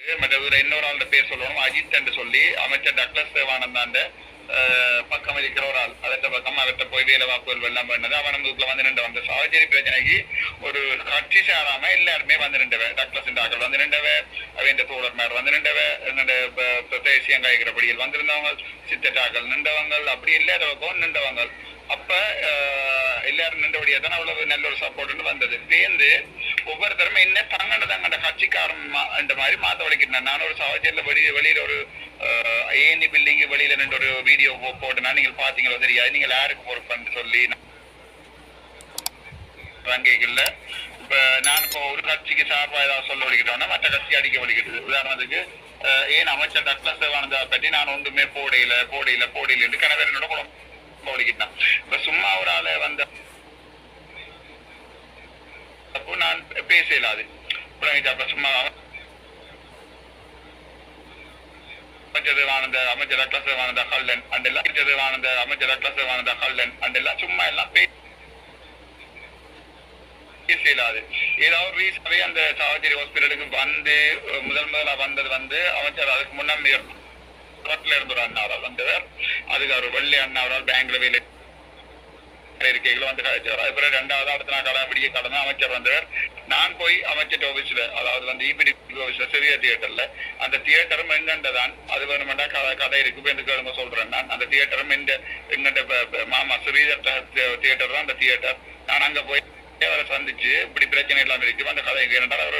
மற்ற இன்னொரு ஆளோட பேர் சொல்லணும். அஜித் என்று சொல்லி அமைச்சர் டக்ளஸ் தேவானந்தாண்ட பக்கம் இருக்கிற ஒரு ஆள். அதட்ட பக்கம் அவர்கிட்ட போய் வேலை வாக்குகள் எல்லாம் பண்ணது. அவன் நமக்குள்ள வந்து நின்று வந்த சாவச்சேரி பிரச்சனைக்கு ஒரு கட்சி சாராம எல்லாருமே வந்து நின்றவ. டக்ளஸ் ஆக்கள் வந்து நின்றவ அவன் தோழர்மார் வந்து நின்றவ என்னோட ப- ப- தேசியம் காய்க்கிறபடியில் வந்திருந்தவங்க சித்தட்டாக்கள் நின்றவங்க அப்படி இல்லாதவங்க நின்றவங்க அப்ப அஹ், எல்லாரும் நின்றபடியா தான் அவ்வளவு நல்ல ஒரு சப்போர்ட்னு வந்தது. சேர்ந்து ஒவ்வொருத்தரும் என்ன தங்கண்ட தங்கண்ட கட்சிக்காரன் இந்த மாதிரி மாத்த வலிக்கிறேன் நான் ஒரு சாவச்சேரியில வெளிய வெளியில ஒரு ஏஎன்இ பில்டிங் வெளியில நின்று ஒரு வீடியோ போட்டுனா நீங்க பாத்தீங்களோ தெரியாது. நீங்க யாருக்கு பொறுப்புன்னு சொல்லி வங்கிகள்ல இப்ப நான் இப்போ ஒரு கட்சிக்கு சார்பா ஏதாவது சொல்ல வலிக்கிட்டோம்னா மற்ற கட்சி அடிக்க வலிக்கிட்டு உதாரணத்துக்கு ஏன் அமைச்சர் டக்ளஸ் தேவானந்தா பற்றி நான் ஒன்றுமே போடையில போடையில போடையில என்று கணவர் என்னோட குழம்பு வலிக்கிட்டான். இப்ப சும்மா ஒரு ஆளை வந்த அப்போ நான் பேச இயலாது புரியுதா? அப்ப சும்மா அமைச்சர் ஆனந்த அமைச்சர் டாக்டர் ஆனந்த கல்லன் அண்டெல்லாம் அமைச்சர் ஆனந்த அமைச்சர் டாக்டர் ஹல்லன் அண்ட் எல்லாம் சும்மா எல்லாம் பே இயலாது ஏதாவது ரீசனாவே அந்த சாவச்சேரி ஹாஸ்பிட்டலுக்கு வந்து முதல் முதலா வந்தது வந்து அமைச்சர் அதுக்கு முன்னாடி ரோட்ல இருந்து ஒரு அண்ணாவரால் வந்தவர். அதுக்கு அவர் வெள்ளி அண்ணாவரால் பேங்க்ல வேலை இருக்கைகளும் வந்து கழிச்சவர் அதுக்கப்புறம் ரெண்டாவது அடுத்த நாள் கடை கடந்த அமைச்சர் வந்தவர். நான் போய் அமைச்சர் ஆபீஸ்ல அதாவது வந்து இபிடி ஆபீஸ்ல சிறிய தியேட்டர்ல அந்த தியேட்டரும் எங்கண்டதான் அது வேணுமெண்டா கதை கதை இருக்கு. இப்ப எதுக்கு சொல்றேன் நான். அந்த தியேட்டரும் இந்த எங்கண்ட மாமா ஸ்ரீதர் தியேட்டர் தான் அந்த தியேட்டர் நான் அங்க போய் அவரை சந்திச்சு இப்படி பிரச்சனை இல்லாமல் இருக்கு. அந்த கதை இரண்டால் அவர்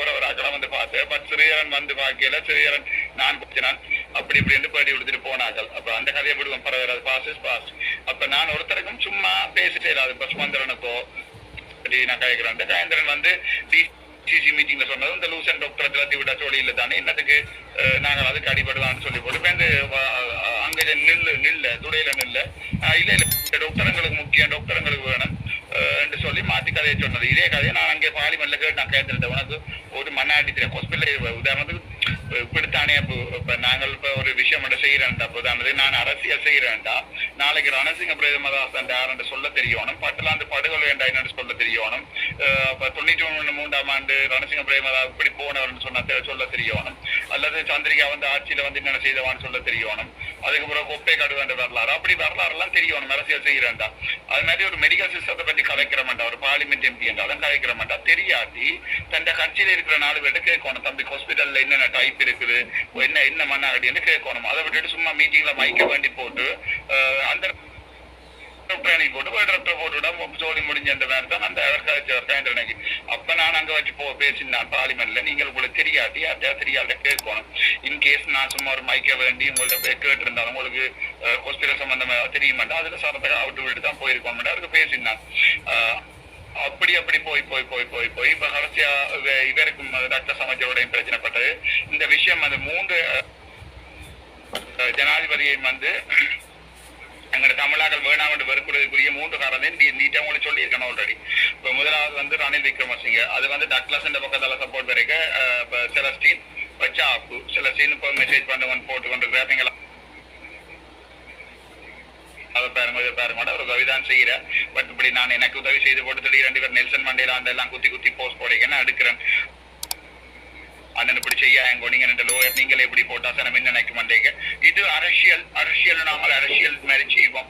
உறவராக்கெல்லாம் வந்து பார்த்து பட் சிறியரன் வந்து பார்க்கல சிறியரன் நான் போச்சினான் அப்படி இப்படி இப்படின்னு பேட்டி கொடுத்துட்டு போனார்கள். அப்ப அந்த கதையை விடுவோம். பரவாயில்ல. பாஸ் இஸ் பாஸ் அப்ப நான் ஒருத்தருக்கும் சும்மா பேசிட்டே இல்லாது. இப்ப சுமந்திரனுக்கோ அப்படி நான் கேட்கிறேன் கயந்திரன் வந்து சிசி மீட்டிங்ல சொன்னது இந்த லூசன் டாக்டர் திரத்தி விட சொல்லியில தானே என்னத்துக்கு நாங்கள் அதுக்கு அடிபடலாம்னு சொல்லி போட்டு இப்போ இந்த அஹ், நில்லு நில்ல துடையில நில்ல. அஹ், இல்ல இல்ல டாக்டருங்களுக்கு முக்கியம் டாக்டருங்களுக்கு வேணும் என்று சொல்லி மாத்தி கதையை சொன்னது. இதே கதையை நான் அங்கே பார்லிமெண்ட்ல கேட்டு நான் கேட்டிருந்தேன். உனக்கு ஒரு மண்ணாடி ஹாஸ்பிட்டல் உதாரணத்துக்கு இப்படித்தானே இப்போ இப்ப நாங்கள் இப்ப ஒரு விஷயம் மட்டும் செய்யறேன்டா இப்போ நான் அரசியல் செய்யறேன்டா. நாளைக்கு ரணசிங்க பிரேமதாசன் யாருன்னு சொல்ல தெரியணும் பட்டலாந்து படுகொலை வேண்டா என்னன்னு சொல்ல தெரியணும் அஹ் தொண்ணூற்றி ஒண்ணு மூன்றாம் ஆண்டு ரணசிங்க பிரேமதாஸ் இப்படி போனவர்னு சொன்ன தெ- சொல்ல தெரியணும் அல்லது சந்திரிகா வந்து ஆட்சியில வந்து என்னென்ன செய்தவான்னு சொல்ல தெரியணும். அதுக்கு பிறகு கொப்பை கடுவேண்ட வரலாறு. அப்படி வரலாறு எல்லாம் தெரியணும். அரசியல் செய்யறேன்டா அது மாதிரி ஒரு மெடிக்கல் சிஸ்டத்தை பத்தி கலைக்கிற மாட்டா ஒரு பார்லிமெண்ட் எம்பி என்றாலும் கலைக்கிற மாட்டா தெரியாட்டி தன் கட்சியில இருக்கிற நாலு பேர்ட்ட கேட்கணும். தம்பி ஹாஸ்பிட்டல்ல என்னென்ன டைப் இருக்குது? என்ன என்ன மண்ணாகடின்னு கேட்கணும். அதை விட்டுட்டு சும்மா மீட்டிங்ல மைக்க வேண்டி போட்டு அந்த ட்ரைனிங் போட்டு போய் டாக்டர் ஜோலி முடிஞ்ச அந்த வேலை தான் அந்த எனக்கு அப்ப நான் அங்க வச்சு போ பேசினேன் பார்லிமெண்ட்ல நீங்கள் உங்களுக்கு தெரியாது யார்ட்டையா தெரியாத கேட்கணும் இன்கேஸ் நான் சும்மா ஒரு மைக்க வேண்டி உங்கள்ட்ட போய் கேட்டு இருந்தாலும் உங்களுக்கு ஹாஸ்பிட்டல் சம்பந்தமா தெரியுமாட்டா அதுல சரத்தை அவுட்டு விட்டு தான் போயிருக்கோம் அதுக்கு பேசினான் அப்படி அப்படி போய் போய் போய் போய் போய் இப்ப கடைசியா இவருக்கும் டாக்டர் சமைச்சரோடையும் பிரச்சனைப்பட்டது இந்த விஷயம் அந்த மூன்று ஜனாதிபதியை ஜனாதிபதியையும் வந்து எங்களோட தமிழாக்கள் வேணாம் என்று வெறுக்கிறதுக்குரிய மூன்று காரணம் நீ நீட்டா உங்களுக்கு சொல்லியிருக்கணும் ஆல்ரெடி இப்போ முதலாவது வந்து ரணில் விக்ரமசிங்க. அது வந்து டக்லஸ் இந்த பக்கத்தால் சப்போர்ட் வரைக்க இப்போ செலஸ்டீன் பச்சாப்பு செலஸ்டீன் இப்போ மெசேஜ் பண்ணுவன் போட்டு கொண்டு நீங்களா அதை பாருங்க இதை பாருங்க. ஒரு கவிதான் செய்யறேன் பட் இப்படி நான் எனக்கு உதவி செய்து போட்டு திடீர் ரெண்டு பேர் நெல்சன் மண்டேலா அந்த எல்லாம் குத்தி குத்தி போஸ்ட் போடுங்க எடுக்கிறேன். அண்ணன் இப்படி செய்ய எங்க நீங்க ரெண்டு லோயர் நீங்களே இப்படி போட்டா சார் நம்ம என்ன நினைக்க மாட்டேங்க இது அரசியல் அரசியல் நாங்கள் அரசியல் மாதிரி செய்வோம்.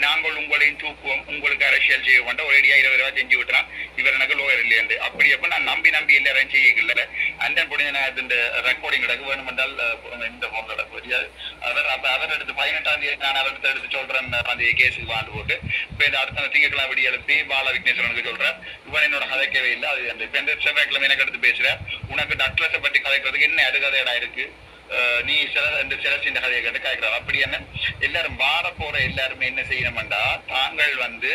நாங்கள் உங்களையும் தூக்குவோம் உங்களுக்கு அரசியல் செய்ய மாட்டோம் ஒரு ஐடியா இருபது ரூபா செஞ்சு விட்டுறான் இவர் எனக்கு லோயர் இல்லையண்டு அப்படி அப்ப நான் நம்பி நம்பி எல்லாரும் செய்யல அந்த புடிஞ்ச நான் இந்த ரெக்கார்டிங் எடுக்க வேணும் என்றால் இந்த போன் கிடக்கு அவர் அப்ப அவர் எடுத்து பதினெட்டாம் தேதி நான் அவர் எடுத்து எடுத்து சொல்றேன் அந்த கேஸுக்கு வாண்டு போட்டு. இப்ப இந்த அடுத்த திங்கட்கிழமை விடிய எழுப்பி பால விக்னேஸ்வரனுக்கு சொல்றேன். இவன் என்னோட கதைக்கவே இல்லை. அது அந்த இப்ப இந்த செவ்வாய்க்கிழமை எனக்கு எடுத்து பேசுறேன். உனக்கு டாக்டர்ஸை பற்றி கதைக்கிறதுக்கு என்ன அடுகதையடா இருக்கு? நீ சில இந்த சிலசின் கதையை கேட்டு கேட்கிறார். அப்படி என்ன? எல்லாரும் வாட போற எல்லாருமே என்ன செய்யணும்டா தாங்கள் வந்து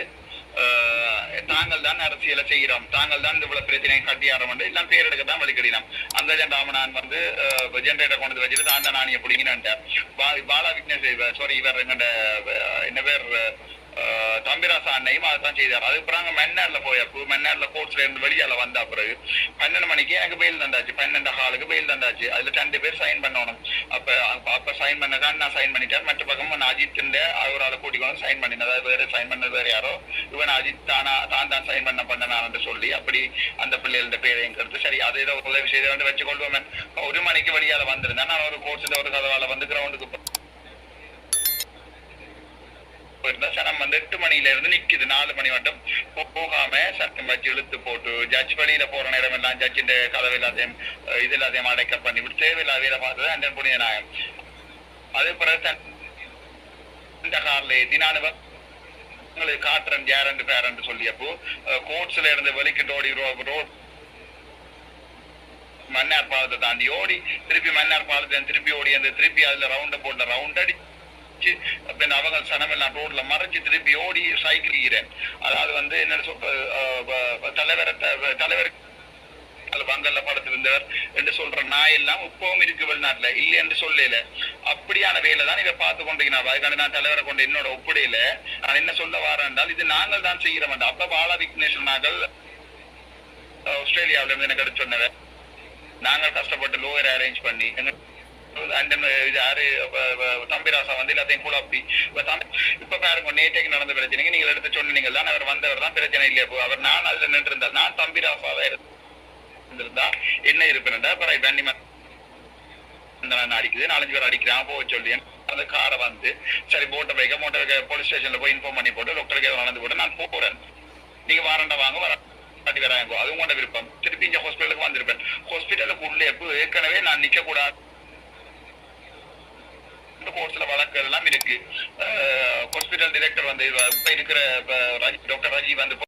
தாங்கள் தான் அரசியலை செய்கிறோம். தாங்கள் தான் இவ்வளவு பிரச்சனையை கட்டியாரோம் எல்லாம் பேரெடுக்க தான் வழிகடினோம். அந்த ராமனான் வந்து ஜென்ரேட்டர் கொண்டு வந்து வச்சுட்டு தான் தான் நானிய பிடிங்கினான்ட்டார் பாலா விக்னேஷ் சாரி இவர் எங்கட என்ன பேர் தம்பிராசா அண்ணையும் அதான் செய்தார். அதுக்கு பிறகு மன்னார்ல போயப்போ மன்னார்ல கோர்ட்ஸ்ல இருந்து வெளியால வந்த பிறகு பன்னெண்டு மணிக்கு எனக்கு பெயில் தந்தாச்சு. பன்னெண்டு ஹாலுக்கு பெயில் தந்தாச்சு. அதுல ரெண்டு பேர் சைன் பண்ணணும். அப்ப அப்ப- சைன் பண்ணதான் நான் சைன் பண்ணிட்டேன். மற்ற பக்கம் நான் அஜித் ஆளை கூட்டிக்கொண்டு சைன் பண்ணினேன் அதாவது வேற சைன் பண்ணது வேற யாரோ. இவன் அஜித் தானா தான் தான் சைன் பண்ண பண்ணனான்னு சொல்லி அப்படி அந்த பிள்ளைகளோட பேரையும் கருத்து. சரி அதை ஏதோ உதவி செய்து வந்து வச்சு ஒரு மணிக்கு வெளியால வந்திருந்தேன். நான் ஒரு கோர்ஸ் ஒரு கதவால வந்து கிரவுண்டுக்கு போயிருந்தா சனம் வந்து எட்டு மணில இருந்து நிக்குது. நாலு மணி மட்டும். போகாம சட்டம் வச்சு இழுத்து போட்டு ஜட்ஜ் வழியில போற நேரம் எல்லாம் ஜட்ஜின் கதவு எல்லாத்தையும் இது எல்லாத்தையும் அடைக்க பண்ணி விட்டு தேவையில்லாத வேலை பார்த்தது அந்த புனித நாயகம் அது பிறகு இந்த கார்ல ஏத்தி உங்களுக்கு காட்டுறன் கேரண்ட் பேரண்டு சொல்லியப்போ கோட்ஸ்ல இருந்து வெளிக்கிட்டு ஓடி ரோட் மன்னார் பாலத்தை தாண்டி ஓடி திருப்பி மன்னார் பாலத்தை திருப்பி ஓடி அந்த திருப்பி அதுல ரவுண்ட போட்ட ரவுண்ட் அடி மறைச்சு பின் அவங்க சனம் எல்லாம் ரோட்ல மறைச்சு திருப்பி ஓடி சைக்கிளிக்கிறேன் அதாவது வந்து என்ன சொல்ற அஹ், தலைவரை தலைவர் அதுல பங்கல்ல படுத்திருந்தவர் என்று சொல்ற நாய் எல்லாம் இப்பவும் இருக்கு வெளிநாட்டுல. இல்லை என்று சொல்லல. அப்படியான வேலை தான் இதை பார்த்து கொண்டிருக்கிறார் அதுக்காண்டி நான் தலைவரை கொண்டு என்னோட ஒப்படையில நான் என்ன சொல்ல வரேன் என்றால் இது நாங்கள் தான் செய்கிற மாட்டோம் அப்ப பாலா விக்னேஸ்வரன் நாங்கள் ஆஸ்திரேலியாவில இருந்து எனக்கு எடுத்து சொன்னவர். நாங்கள் கஷ்டப்பட்டு லோயர் அரேஞ்ச் பண்ணி எங்க இது யாரு? தம்பிராசா வந்து எல்லாத்தையும் குழப்பி இப்ப இப்ப பாருங்க நேற்றைக்கு நடந்த பிரச்சனைக்கு நீங்க எடுத்து சொன்னீங்க தான் அவர் வந்தவர் தான் பிரச்சனை இல்லையா? போ அவர் நான் அதுல நின்று இருந்தார் நான் தம்பிராசாவை இருந்திருந்தா என்ன இருப்பேன்டா அப்புறம் பண்ணி அடிக்குது நாலஞ்சு பேர் அடிக்கிறான் போக சொல்லி. அந்த காரை வந்து சரி போட்ட பைக்க மோட்டர் பைக்க போலீஸ் ஸ்டேஷன்ல போய் இன்ஃபார்ம் பண்ணி போட்டு டாக்டருக்கு ஏதோ நடந்து போட்டு நான் போறேன். நீங்க வாரண்டா வாங்க வர பாட்டி வராங்க. அது உங்களோட விருப்பம். திருப்பி இங்க ஹாஸ்பிட்டலுக்கு வந்திருப்பேன். ஹாஸ்பிட்டலுக்கு உள்ளே ஏற்கனவே நான் நிக்க கூடாது இருக்கு. ஹாஸ்பிட்டல் டிரெக்டர் வந்து இப்ப இருக்கிற டாக்டர் ராஜீவ் வந்து